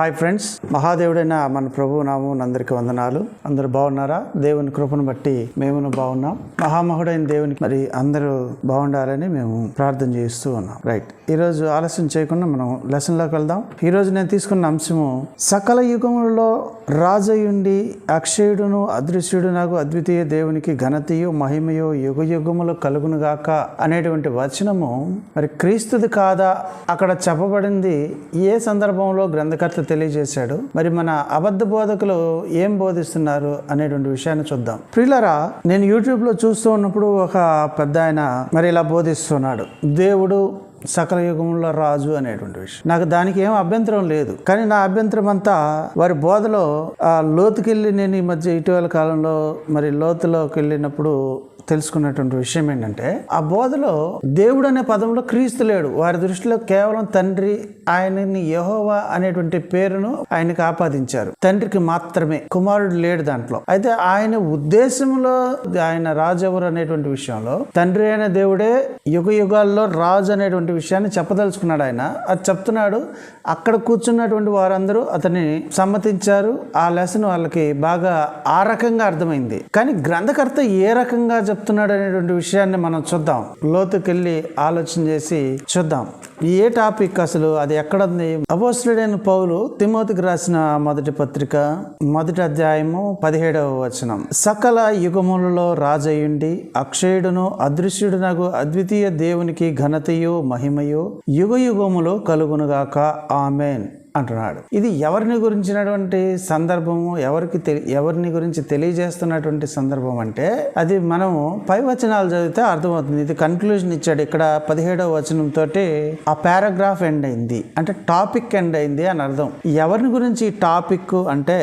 Hi friends మహాదేవుడైన మన ప్రభు నామం అందరికీ వందనాలు. అందరూ బాగున్నారా? దేవుని కృపను బట్టి మేమును బాగున్నాం. మహామహుడైన దేవునికి మరి అందరూ బాగుండాలని మేము ప్రార్థన చేస్తూ ఉన్నాం. రైట్ ఈరోజు ఆలస్యం చేయకుండా మనం లెసన్లోకి వెళ్దాం. ఈరోజు నేను తీసుకున్న అంశము సకల యుగములలో రాజయుండి అక్షయుడును అదృశ్యుడు నాకు అద్వితీయ దేవునికి ఘనతయు మహిమయో యుగ యుగములు కలుగును గాక అనేటువంటి వచనము మరి క్రీస్తుది కాదా? అక్కడ చెప్పబడింది ఏ సందర్భంలో గ్రంథకర్త తెలియజేశాడు. మరి మన అబద్ధ బోధకులు ఏం బోధిస్తున్నారు అనేటువంటి విషయాన్ని చూద్దాం. ప్రిలరా నేను యూట్యూబ్లో చూస్తూ ఉన్నప్పుడు ఒక పెద్ద ఆయన మరి ఇలా బోధిస్తున్నాడు. దేవుడు సకల యుగంలో రాజు అనేటువంటి విషయం. నాకు దానికి ఏం అభ్యంతరం లేదు. కానీ నా అభ్యంతరం అంతా వారి బోధలో ఆ లోతుకెళ్ళి నేను ఈ మధ్య ఇటీవల కాలంలో మరి లోతులోకి వెళ్ళినప్పుడు తెలుసుకున్నటువంటి విషయం ఏంటంటే ఆ బోధలో దేవుడు అనే పదంలో క్రీస్తు లేడు. వారి దృష్టిలో కేవలం తండ్రి ఆయనని యహోవా అనేటువంటి పేరును ఆయనకి ఆపాదించారు. తండ్రికి మాత్రమే కుమారుడు లేడు దాంట్లో. అయితే ఆయన ఉద్దేశంలో ఆయన రాజెవరు ఎవరు అనేటువంటి విషయంలో తండ్రి అయిన దేవుడే యుగ యుగాల్లో రాజు అనేటువంటి విషయాన్ని చెప్పదలుచుకున్నాడు ఆయన. అది చెప్తున్నాడు అక్కడ కూర్చున్నటువంటి వారందరూ అతన్ని సమ్మతించారు. ఆ లెసన్ వాళ్ళకి బాగా ఆ రకంగా అర్థమైంది. కానీ గ్రంథకర్త ఏ రకంగా చెప్తున్నాడు అనేటువంటి విషయాన్ని మనం చూద్దాం. లోతుకెళ్ళి ఆలోచన చేసి చూద్దాం. ఏ టాపిక్ అసలు? అది ఎక్కడ ఉంది? అపోస్తుడైన పౌలు తిమోతికి రాసిన మొదటి పత్రిక మొదటి అధ్యాయము పదిహేడవ వచనం. సకల యుగములలో రాజయుండి అక్షయుడును అదృశ్యుడునకు అద్వితీయ దేవునికి ఘనతయు మహిమయు యుగ యుగములు కలుగునుగాక. ఆమెన్. అంటున్నాడు. ఇది ఎవరిని గురించినటువంటి సందర్భము? ఎవరికి తెలి ఎవరిని గురించి తెలియజేస్తున్నటువంటి సందర్భం అంటే అది మనము పై వచనాలు చదివితే అర్థమవుతుంది. ఇది కన్క్లూజన్ ఇచ్చాడు. ఇక్కడ పదిహేడవ వచనంతో ఆ పారాగ్రాఫ్ ఎండ్ అయింది. అంటే టాపిక్ ఎండ్ అయింది అని అర్థం. ఎవరిని గురించి ఈ టాపిక్ అంటే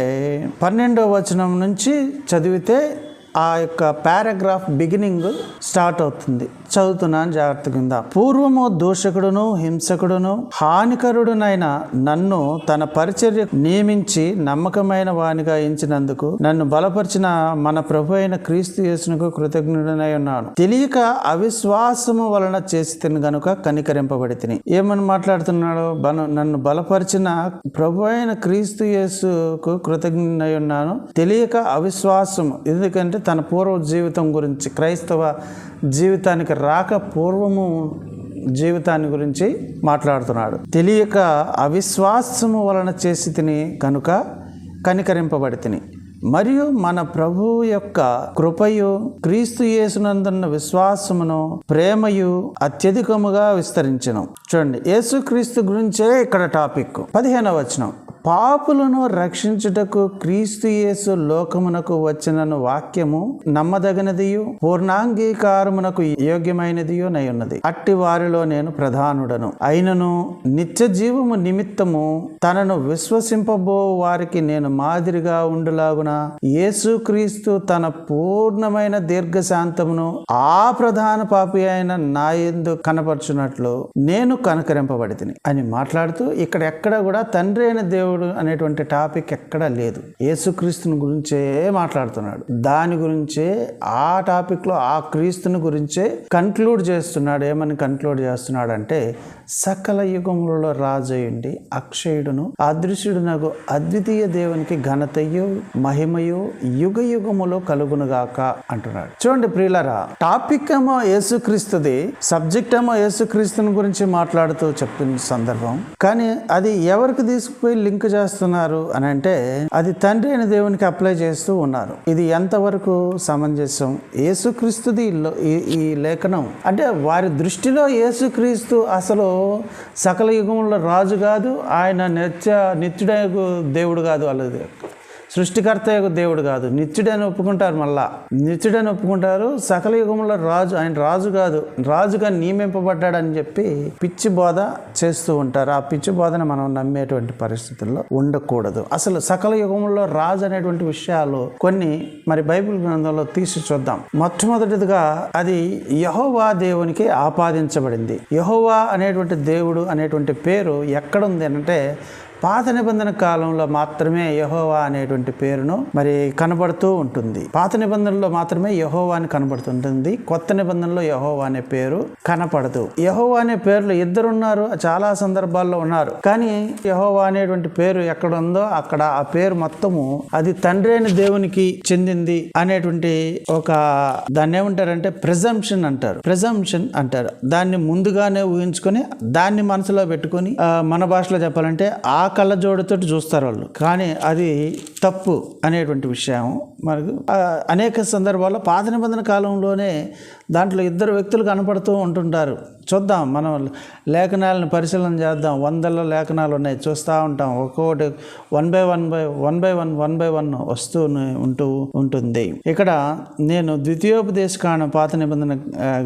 పన్నెండవ వచనం నుంచి చదివితే ఆ యొక్క పారాగ్రాఫ్ బిగినింగ్ స్టార్ట్ అవుతుంది. చదువుతున్నాను జాగ్రత్త కింద పూర్వము దూషకుడును హింసకుడును హానికరుడునైన నన్ను తన పరిచర్య నియమించి నమ్మకమైన వానిగా ఎంచినందుకు నన్ను బలపరిచిన మన ప్రభు అయిన క్రీస్తు యేసునకు కృతజ్ఞుడనై ఉన్నాను. తెలియక అవిశ్వాసము వలన చేసి తిని గనుక కనికరింపబడి తిని ఏమని మాట్లాడుతున్నాడు? బన నన్ను బలపరిచిన ప్రభు అయిన క్రీస్తు యేసుకు కృతజ్ఞుడనై ఉన్నాను. తెలియక అవిశ్వాసం ఎందుకంటే తన పూర్వ జీవితం గురించి క్రైస్తవ జీవితానికి రాక పూర్వము జీవితాన్ని గురించి మాట్లాడుతున్నాడు. తెలియక అవిశ్వాసము వలన చేసి తిని కనుక కనికరింపబడి తిని. మరియు మన ప్రభువు యొక్క కృపయు క్రీస్తు యేసునందున్న విశ్వాసమును ప్రేమయు అత్యధికముగా విస్తరించను. చూడండి యేసుక్రీస్తు గురించే ఇక్కడ టాపిక్. పదిహేనవ వచనం. పాపులను రక్షించుటకు క్రీస్తుయేసు లోకమునకు వచ్చినను వాక్యము నమ్మదగినదియు పూర్ణాంగీకారమునకు యోగ్యమైనదియు నై అట్టి వారిలో నేను ప్రధానుడను. అయినను నిత్య జీవము నిమిత్తము తనను విశ్వసింపబో వారికి నేను మాదిరిగా ఉండులాగున యేసుక్రీస్తు తన పూర్ణమైన దీర్ఘశాంతమును ఆ ప్రధాన పాపి అయిన నా ఎందు కనపరచునట్లు నేను కనకరింపబడితిని అని మాట్లాడుతూ ఇక్కడ ఎక్కడ కూడా తండ్రి అయిన దేవుడు అనేటువంటి టాపిక్ ఎక్కడా లేదు. యేసుక్రీస్తుని గురించే మాట్లాడుతున్నాడు. దాని గురించే ఆ టాపిక్లో ఆ క్రీస్తుని గురించే కన్క్లూడ్ చేస్తున్నాడు. ఏమని కన్క్లూడ్ చేస్తున్నాడు అంటే సకల యుగములలో రాజయుండి అక్షయుడును అదృశ్యుడు నాకు అద్వితీయ దేవునికి ఘనతయు మహిమయు యుగ యుగములో కలుగునుగాక అంటున్నాడు. చూడండి ప్రియులరా టాపిక్ ఏమో యేసుక్రీస్తుది సబ్జెక్ట్ ఏమో యేసుక్రీస్తుని గురించి మాట్లాడుతూ చెప్తున్న సందర్భం. కానీ అది ఎవరికి తీసుకుపోయి లింక్ చేస్తున్నారు అని అంటే అది తండ్రి అయిన దేవునికి అప్లై చేస్తూ ఉన్నారు. ఇది ఎంతవరకు సమంజసం? యేసుక్రీస్తుది ఈ- ఈ లేఖనం. అంటే వారి దృష్టిలో యేసుక్రీస్తు అసలు సకల యుగంలో రాజు కాదు ఆయన నిత్య నిత్యుడే దేవుడు కాదు వాళ్ళది. సృష్టికర్త యొక్క దేవుడు కాదు. నిత్యుడని ఒప్పుకుంటారు మళ్ళా. నిత్యుడని ఒప్పుకుంటారు. సకల యుగంలో రాజు ఆయన రాజు కాదు. రాజుగా నియమింపబడ్డాడని చెప్పి పిచ్చి బోధ చేస్తూ ఉంటారు. ఆ పిచ్చి బోధన మనం నమ్మేటువంటి పరిస్థితుల్లో ఉండకూడదు. అసలు సకల యుగంలో రాజు అనేటువంటి విషయాలు కొన్ని మరి బైబిల్ గ్రంథంలో తీసి చూద్దాం. మొట్టమొదటిదిగా అది యహోవా దేవునికి ఆపాదించబడింది. యహోవా అనేటువంటి దేవుడు అనేటువంటి పేరు ఎక్కడుంది అంటే పాత నిబంధన కాలంలో మాత్రమే యహోవా అనేటువంటి పేరును మరి కనబడుతూ ఉంటుంది. పాత నిబంధనలో మాత్రమే యహోవా అని కనబడుతుంటుంది. కొత్త నిబంధనలో యహోవా అనే పేరు కనపడదు. యహోవా అనే పేర్లు ఇద్దరు ఉన్నారు చాలా సందర్భాల్లో ఉన్నారు. కానీ యహోవా అనేటువంటి పేరు ఎక్కడ ఉందో అక్కడ ఆ పేరు మొత్తము అది తండ్రి అయిన దేవునికి చెందింది అనేటువంటి ఒక దాన్ని ఏమంటారంటే ప్రెజంప్షన్ అంటారు. ప్రెజంప్షన్ అంటారు. దాన్ని ముందుగానే ఊహించుకొని దాన్ని మనసులో పెట్టుకొని మన భాషలో చెప్పాలంటే ఆ కళ్ళజోడుతో చూస్తారు వాళ్ళు. కానీ అది తప్పు అనేటువంటి విషయం. మనకు అనేక సందర్భాల్లో పాత నిబంధన కాలంలోనే దాంట్లో ఇద్దరు వ్యక్తులు కనపడుతూ ఉంటుంటారు. చూద్దాం మనం లేఖనాలను పరిశీలన చేద్దాం. వందల లేఖనాలు ఉన్నాయి. చూస్తూ ఉంటాం. ఒక్కొక్కటి one by one by one by one one by one వస్తూ ఉంటూ ఉంటుంది. ఇక్కడ నేను ద్వితీయోపదేశకాండ పాత నిబంధన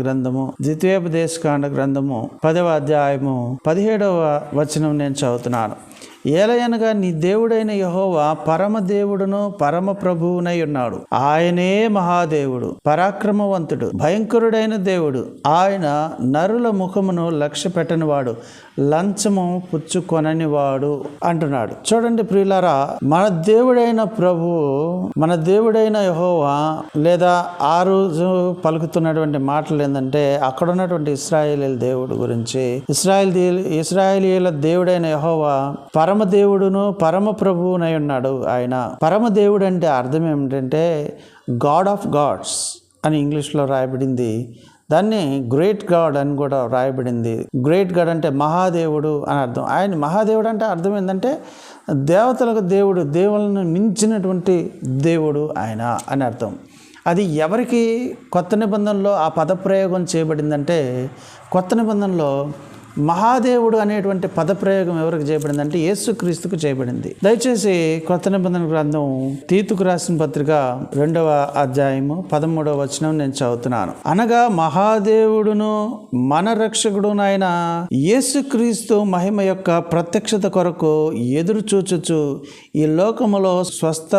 గ్రంథము ద్వితీయోపదేశకాండ గ్రంథము పదవ అధ్యాయము పదిహేడవ వచనం నేను చదువుతున్నాను. ఏలయనగా నీ దేవుడైన యహోవా పరమ దేవుడును పరమ ప్రభువునై ఉన్నాడు. ఆయనే మహాదేవుడు పరాక్రమవంతుడు భయంకరుడైన దేవుడు. ఆయన నరుల ముఖమును లక్ష్య పెట్టనివాడు లంచము పుచ్చుకొననివాడు అంటున్నాడు. చూడండి ప్రియులారా మన దేవుడైన ప్రభు మన దేవుడైన యహోవా లేదా ఆ రోజు పలుకుతున్నటువంటి మాటలు ఏంటంటే అక్కడ ఉన్నటువంటి ఇస్రాయేలీల దేవుడు గురించి. ఇస్రాయల్ ఇస్రాయేలీల దేవుడైన యహోవా పర దేవుడును పరమ ప్రభువునై ఉన్నాడు ఆయన. పరమదేవుడు అంటే అర్థం ఏమిటంటే గాడ్ ఆఫ్ గాడ్స్ అని ఇంగ్లీష్లో రాయబడింది. దాన్ని గ్రేట్ గాడ్ అని కూడా రాయబడింది. గ్రేట్ గాడ్ అంటే మహాదేవుడు అని అర్థం. ఆయన మహాదేవుడు అంటే అర్థం ఏంటంటే దేవతలకు దేవుడు దేవులను మించినటువంటి దేవుడు ఆయన అని అర్థం. అది ఎవరికి కొత్త నిబంధనలో ఆ పదప్రయోగం చేయబడిందంటే కొత్త నిబంధనలో మహాదేవుడు అనేటువంటి పదప్రయోగం ఎవరికి చేయబడిందంటే యేసుక్రీస్తుకు చేయబడింది. దయచేసి కొత్త నిబంధన గ్రంథం తీతుకు రాసిన పత్రిక రెండవ అధ్యాయము పదమూడవ వచనం నేను చదువుతున్నాను. అనగా మహాదేవుడును మన రక్షకుడునైన యేసుక్రీస్తు మహిమ యొక్క ప్రత్యక్షత కొరకు ఎదురు చూచుచు ఈ లోకములో స్వస్థ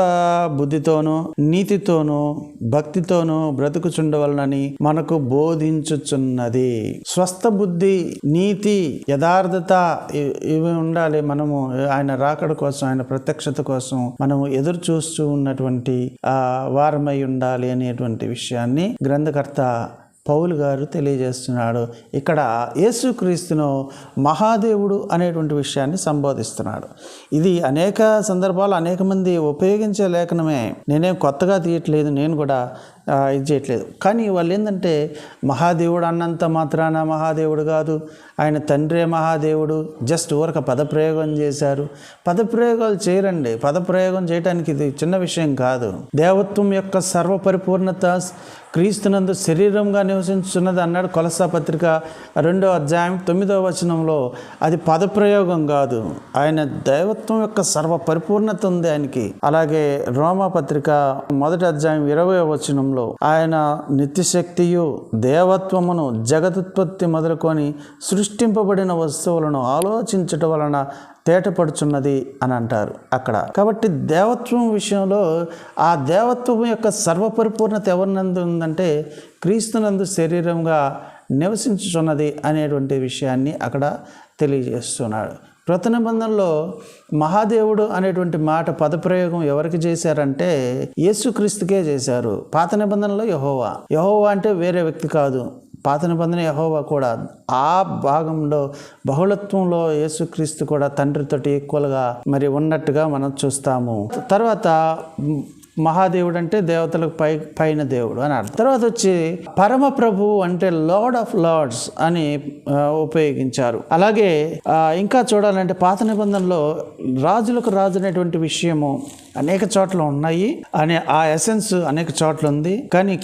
బుద్ధితోనూ నీతితోనూ భక్తితోనూ బ్రతుకుచుండవలనని మనకు బోధించుచున్నది. స్వస్థ బుద్ధి నీతి యథార్థత ఇవి ఉండాలి మనము. ఆయన రాకడ కోసం ఆయన ప్రత్యక్షత కోసం మనము ఎదురు చూస్తూ ఉన్నటువంటి ఆ వారమై ఉండాలి అనేటువంటి విషయాన్ని గ్రంథకర్త పౌలు గారు తెలియజేస్తున్నాడు. ఇక్కడ యేసుక్రీస్తును మహాదేవుడు అనేటువంటి విషయాన్ని సంబోధిస్తున్నాడు. ఇది అనేక సందర్భాలు అనేక మంది ఉపయోగించే లేఖనమే. నేనేం కొత్తగా తీయట్లేదు నేను కూడా ఇది చేయట్లేదు. కానీ వాళ్ళు ఏంటంటే మహాదేవుడు అన్నంత మాత్రాన మహాదేవుడు కాదు ఆయన తండ్రే మహాదేవుడు జస్ట్ ఊరక పదప్రయోగం చేశారు. పదప్రయోగాలు చేయరండి. పదప్రయోగం చేయడానికి ఇది చిన్న విషయం కాదు. దేవత్వం యొక్క సర్వపరిపూర్ణత క్రీస్తునందు శరీరంగా నివసించున్నది అన్నాడు కొలసా పత్రిక రెండో అధ్యాయం తొమ్మిదవ వచనంలో. అది పదప్రయోగం కాదు. ఆయన దైవత్వం యొక్క సర్వ పరిపూర్ణత ఉంది ఆయనకి. అలాగే రోమా పత్రిక మొదటి అధ్యాయం ఇరవై వచనంలో ఆయన నిత్యశక్తియు దేవత్వమును జగదుత్పత్తి మొదలుకొని సృష్టింపబడిన వస్తువులను ఆలోచించటం వలన తేటపడుచున్నది అని అంటారు అక్కడ. కాబట్టి దేవత్వం విషయంలో ఆ దేవత్వం యొక్క సర్వపరిపూర్ణత ఎవరినందు ఉందంటే క్రీస్తునందు శరీరంగా నివసించుచున్నది అనేటువంటి విషయాన్ని అక్కడ తెలియజేస్తున్నాడు. కృత నిబంధనలో మహాదేవుడు అనేటువంటి మాట పదప్రయోగం ఎవరికి చేశారంటే యేసుక్రీస్తుకే చేశారు. పాత నిబంధనలో యహోవా. యహోవా అంటే వేరే వ్యక్తి కాదు. పాత నిబంధన యహోవా కూడా ఆ భాగంలో బహుళత్వంలో యేసుక్రీస్తు కూడా తండ్రితోటి ఈక్వల్గా మరి ఉన్నట్టుగా మనం చూస్తాము. తర్వాత మహాదేవుడు అంటే దేవతలకు పై పైన దేవుడు అని అర్థం. తర్వాత వచ్చి పరమప్రభు అంటే లార్డ్ ఆఫ్ లార్డ్స్ అని ఉపయోగించారు. అలాగే ఇంకా చూడాలంటే పాత నిబంధనలో రాజులకు రాజు అనేటువంటి విషయము అనేక చోట్ల ఉన్నాయి. అనే ఆ ఎసెన్స్ అనేక చోట్ల ఉంది. కానీ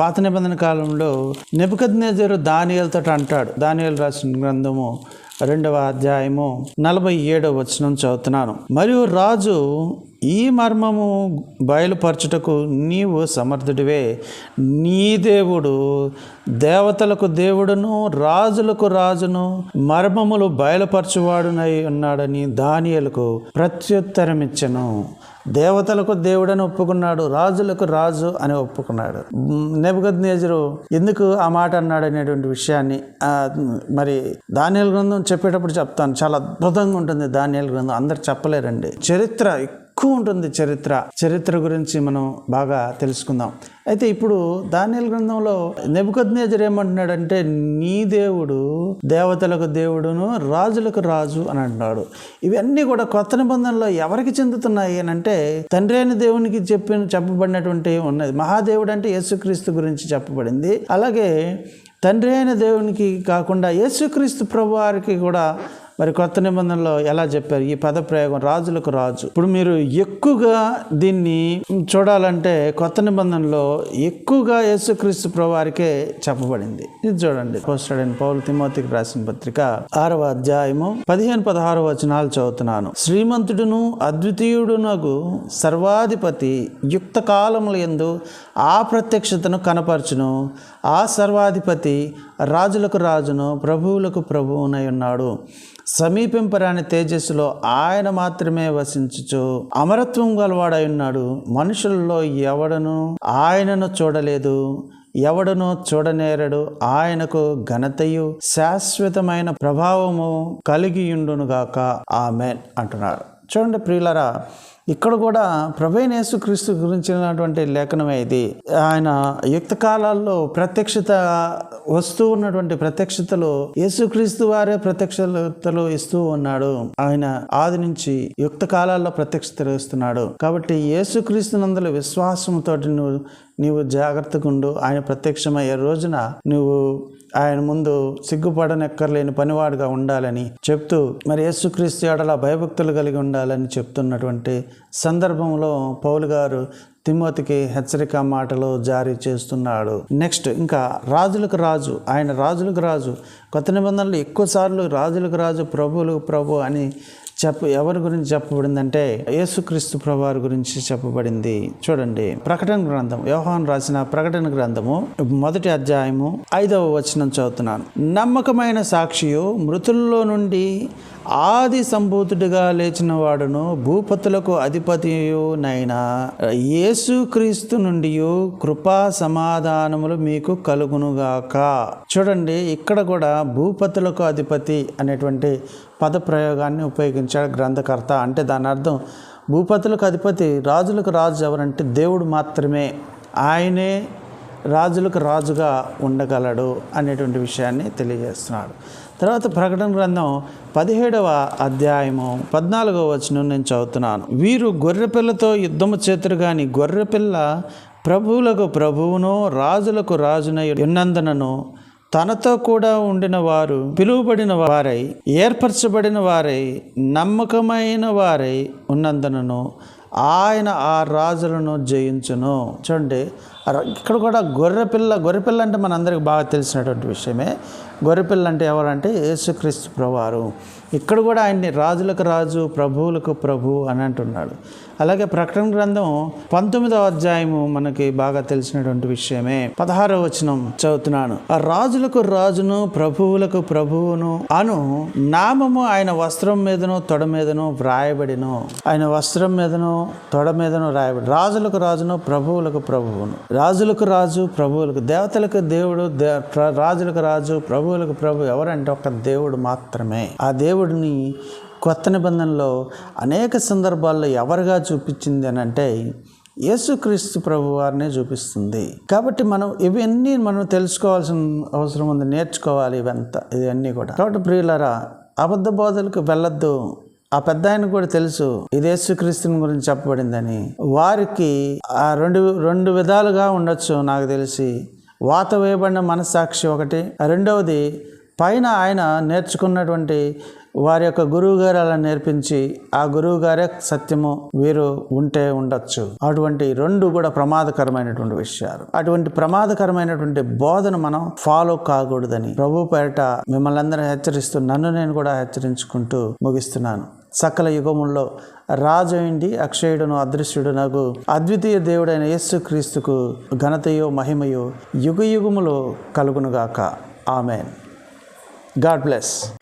పాత నిబంధన కాలంలో నెబుకద్నేజరు దానియలతో అంటాడు. దానియలు రాసిన గ్రంథము రెండవ అధ్యాయము నలభై ఏడవ వచనం చదువుతున్నాను. మరియు రాజు ఈ మర్మము బయలుపరచుటకు నీవు సమర్థుడివే. నీ దేవుడు దేవతలకు దేవుడును రాజులకు రాజును మర్మములు బయలుపరచువాడునై ఉన్నాడని దానియలకు ప్రత్యుత్తరమిచ్చను. దేవతలకు దేవుడని ఒప్పుకున్నాడు రాజులకు రాజు అని ఒప్పుకున్నాడు. నెబద్ నేజరు ఎందుకు ఆ మాట అన్నాడు అనేటువంటి విషయాన్ని మరి ధాన్యాల గ్రంథం చెప్పేటప్పుడు చెప్తాను. చాలా అద్భుతంగా ఉంటుంది ధాన్యాల గ్రంథం అందరు చెప్పలేరండి. చరిత్ర ఎక్కువ ఉంటుంది చరిత్ర. చరిత్ర గురించి మనం బాగా తెలుసుకుందాం. అయితే ఇప్పుడు దానియల్ గ్రంథంలో నెబుకద్నేజర్ ఏమంటున్నాడంటే నీ దేవుడు దేవతలకు దేవుడును రాజులకు రాజు అని అంటున్నాడు. ఇవన్నీ కూడా కొత్త నిబంధనలో ఎవరికి చెందుతున్నాయి అని అంటే తండ్రి అయిన దేవునికి చెప్పిన చెప్పబడినటువంటి ఉన్నది. మహాదేవుడు అంటే యేసుక్రీస్తు గురించి చెప్పబడింది. అలాగే తండ్రి అయిన దేవునికి కాకుండా యేసుక్రీస్తు ప్రభు వారికి కూడా మరి కొత్త నిబంధనలో ఎలా చెప్పారు? ఈ పద ప్రయోగం రాజులకు రాజు. ఇప్పుడు మీరు ఎక్కువగా దీన్ని చూడాలంటే కొత్త నిబంధనలో ఎక్కువగా యేసుక్రీస్తు ప్రభువారికే చెప్పబడింది. ఇది చూడండి. పోస్టడైన పౌలు తిమోతికి రాసిన పత్రిక ఆరవ అధ్యాయము పదిహేను పదహారు వచనాలు చదువుతున్నాను. శ్రీమంతుడును అద్వితీయుడునకు సర్వాధిపతి యుక్త కాలముల ఎందు ఆ ప్రత్యక్షతను కనపరచును. ఆ సర్వాధిపతి రాజులకు రాజును ప్రభువులకు ప్రభువునై ఉన్నాడు. సమీపింపరాని తేజస్సులో ఆయన మాత్రమే వసించుచు అమరత్వం గలవాడై ఉన్నాడు. మనుషుల్లో ఎవడను ఆయనను చూడలేదు. ఎవడను చూడనేరడు. ఆయనకు ఘనతయు శాశ్వతమైన ప్రభావము కలిగియుండునుగాక. ఆమెన్ అంటున్నాడు. చూడండి ప్రియులరా ఇక్కడ కూడా ప్రభైన యేసుక్రీస్తు గురించినటువంటి లేఖనమే ఇది. ఆయన యుక్త కాలాల్లో ప్రత్యక్షత వస్తూ ఉన్నటువంటి ప్రత్యక్షతలు యేసుక్రీస్తు వారే ప్రత్యక్షతలు ఇస్తూ ఉన్నాడు. ఆయన ఆది నుంచి యుక్త కాలాల్లో ప్రత్యక్షత ఇస్తున్నాడు. కాబట్టి యేసుక్రీస్తు నందుల విశ్వాసంతో నువ్వు నీవు జాగ్రత్తగా ఉండు. ఆయన ప్రత్యక్షమయ్యే రోజున నువ్వు ఆయన ముందు సిగ్గుపడనెక్కర్లేని పనివాడుగా ఉండాలని చెప్తూ మరి యేసుక్రీస్తు ఏడల భయభక్తులు కలిగి ఉండాలని చెప్తున్నటువంటి సందర్భంలో పౌలు గారు తిమ్మతికి హెచ్చరిక మాటలు జారీ చేస్తున్నాడు. నెక్స్ట్ ఇంకా రాజులకు రాజు ఆయన రాజులకు రాజు కొత్త నిబంధనలు ఎక్కువసార్లు రాజులకు రాజు ప్రభువులకు ప్రభు అని చెప్ప ఎవరి గురించి చెప్పబడిందంటే యేసుక్రీస్తు ప్రభువారి గురించి చెప్పబడింది. చూడండి ప్రకటన గ్రంథం వ్యవహాన్ రాసిన ప్రకటన గ్రంథము మొదటి అధ్యాయము ఐదవ వచనం చదువుతున్నాను. నమ్మకమైన సాక్షియు మృతుల్లో నుండి ఆది సంభూతుడిగా లేచిన వాడును భూపతులకు అధిపతియునైన యేసుక్రీస్తు నుండి కృపా సమాధానములు మీకు కలుగునుగాక. చూడండి ఇక్కడ కూడా భూపతులకు అధిపతి అనేటువంటి పద ప్రయోగాన్ని ఉపయోగించాడు గ్రంథకర్త. అంటే దాని అర్థం భూపతులకు అధిపతి రాజులకు రాజు ఎవరంటే దేవుడు మాత్రమే. ఆయనే రాజులకు రాజుగా ఉండగలడు అనేటువంటి విషయాన్ని తెలియజేస్తున్నాడు. తర్వాత ప్రకటన గ్రంథం పదిహేడవ అధ్యాయము పద్నాలుగవ వచనం నేను చదువుతున్నాను. వీరు గొర్రెపిల్లతో యుద్ధము చేతురు కానీ గొర్రెపిల్ల ప్రభువులకు ప్రభువును రాజులకు రాజున ఉన్నందునను తనతో కూడా ఉండిన వారు పిలువబడిన వారై ఏర్పరచబడిన వారై నమ్మకమైన వారై ఉన్నందునను ఆయన ఆ రాజులను జయించును. చూడండి ఇక్కడ కూడా గొర్రెపిల్ల గొర్రెపిల్ల అంటే మనందరికి బాగా తెలిసినటువంటి విషయమే. గొర్రెపిల్ల అంటే ఎవరంటే యేసుక్రీస్తు ప్రభువారు. ఇక్కడ కూడా ఆయన్ని రాజులకు రాజు ప్రభువులకు ప్రభు అని అంటున్నాడు. అలాగే ప్రకటన గ్రంథం పంతొమ్మిదవ అధ్యాయము మనకి బాగా తెలిసినటువంటి విషయమే. పదహారవ వచనం చదువుతున్నాను. ఆ రాజులకు రాజును ప్రభువులకు ప్రభువును అను నామము ఆయన వస్త్రం మీదను తొడ మీదను వ్రాయబడిను. ఆయన వస్త్రం మీదను తొడ మీదను రాయబడి రాజులకు రాజును ప్రభువులకు ప్రభువును. రాజులకు రాజు ప్రభువులకు దేవతలకు దేవుడు దే- రాజులకు రాజు ప్రభువులకు ప్రభు ఎవరంటే ఒక దేవుడు మాత్రమే. ఆ దేవుడిని కొత్త నిబంధనలో అనేక సందర్భాల్లో ఎవరిగా చూపించింది అని అంటే యేసుక్రీస్తు ప్రభు వారినే చూపిస్తుంది. కాబట్టి మనం ఇవన్నీ మనం తెలుసుకోవాల్సిన అవసరం ఉంది నేర్చుకోవాలి ఇవంతా ఇవన్నీ కూడా. కాబట్టి ప్రియులరా అబద్ధ బోధలకు వెళ్ళొద్దు. ఆ పెద్ద ఆయన కూడా తెలుసు ఇది యేసుక్రీస్తుని గురించి చెప్పబడిందని. వారికి ఆ రెండు రెండు విధాలుగా ఉండొచ్చు నాకు తెలిసి. వాత వేయబడిన మనస్సాక్షి ఒకటి. రెండవది పైన ఆయన నేర్చుకున్నటువంటి వారి యొక్క గురువు గారు అలా నేర్పించి ఆ గురువు గారే సత్యము వీరు ఉంటే ఉండొచ్చు. అటువంటి రెండు కూడా ప్రమాదకరమైనటువంటి విషయాలు. అటువంటి ప్రమాదకరమైనటువంటి బోధన మనం ఫాలో కాకూడదని ప్రభు పేరట మిమ్మల్ని అందరూ హెచ్చరిస్తూ నన్ను నేను కూడా హెచ్చరించుకుంటూ ముగిస్తున్నాను. సకల యుగముల్లో రాజు అక్షయుడును అదృశ్యుడునకు అద్వితీయ దేవుడైన యేసు క్రీస్తుకు ఘనతయో మహిమయో యుగ యుగములో కలుగునుగాక. ఆమెన్. God bless.